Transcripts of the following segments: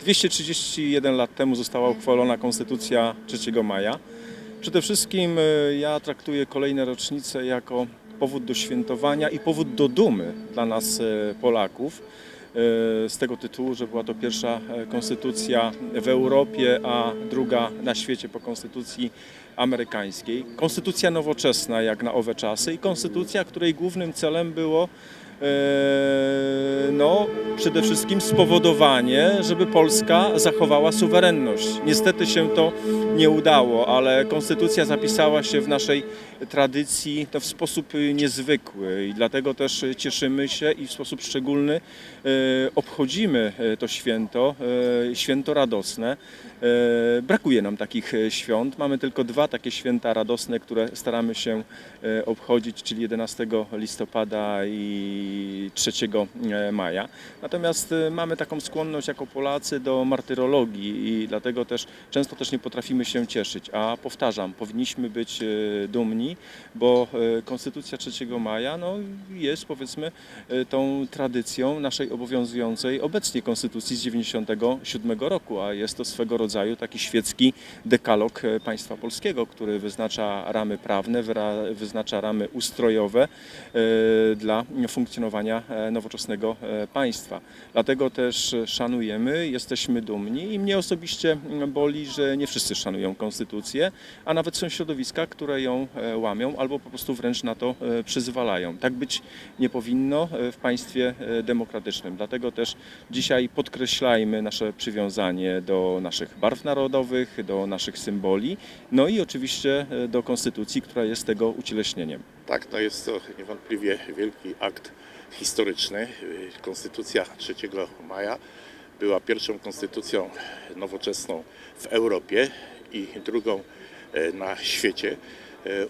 231 lat temu została uchwalona Konstytucja 3 maja. Przede wszystkim e, ja traktuję kolejne rocznice jako powód do świętowania i powód do dumy dla nas e, Polaków. E, Z tego tytułu, że była to pierwsza konstytucja w Europie, a druga na świecie po konstytucji amerykańskiej. Konstytucja nowoczesna jak na owe czasy i konstytucja, której głównym celem było no, przede wszystkim spowodowanie, żeby Polska zachowała suwerenność. Niestety się to nie udało, ale konstytucja zapisała się w naszej tradycji to w sposób niezwykły i dlatego też cieszymy się i w sposób szczególny e, obchodzimy e, to święto, e, święto radosne. E, Brakuje nam takich świąt. Mamy tylko dwa takie święta radosne, które staramy się e, obchodzić, czyli 11 listopada i 3 e, maja. Natomiast e, mamy taką skłonność jako Polacy do martyrologii i dlatego też często też nie potrafimy się cieszyć. A powtarzam, powinniśmy być e, dumni, bo Konstytucja 3 maja no, jest powiedzmy tą tradycją naszej obowiązującej obecnie Konstytucji z 97 roku, a jest to swego rodzaju taki świecki dekalog państwa polskiego, który wyznacza ramy prawne, wyznacza ramy ustrojowe dla funkcjonowania e, nowoczesnego e, państwa. Dlatego też e, szanujemy, jesteśmy dumni i mnie osobiście mm, boli, że nie wszyscy szanują konstytucję, a nawet są środowiska, które ją łamią albo po prostu wręcz na to przyzwalają. Tak być nie powinno w państwie demokratycznym. Dlatego też dzisiaj podkreślajmy nasze przywiązanie do naszych barw narodowych, do naszych symboli, no i oczywiście do konstytucji, która jest tego ucieleśnieniem. Tak, no jest to niewątpliwie wielki akt historyczny. Konstytucja 3 maja była pierwszą konstytucją nowoczesną w Europie i drugą e, na świecie,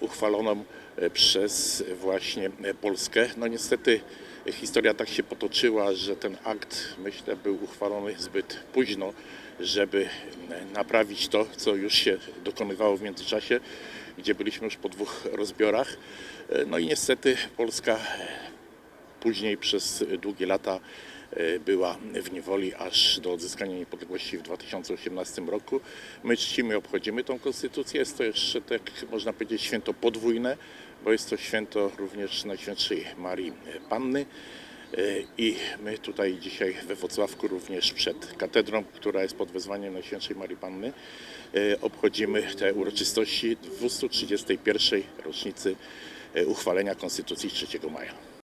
uchwaloną e, przez właśnie e, Polskę. No niestety historia tak się potoczyła, że ten akt, myślę, był uchwalony zbyt późno, żeby e, naprawić to, co już się dokonywało w międzyczasie, gdzie byliśmy już po dwóch rozbiorach. E, No i niestety Polska e, później przez długie lata e, była w niewoli aż do odzyskania niepodległości w 2018 roku. My czcimy obchodzimy tą konstytucję. Jest to jeszcze, tak można powiedzieć, święto podwójne, bo jest to święto również Najświętszej Marii Panny. E, I my tutaj dzisiaj we Wrocławku, również przed katedrą, która jest pod wezwaniem Najświętszej Marii Panny, e, obchodzimy te uroczystości 231. rocznicy e, uchwalenia Konstytucji 3 maja.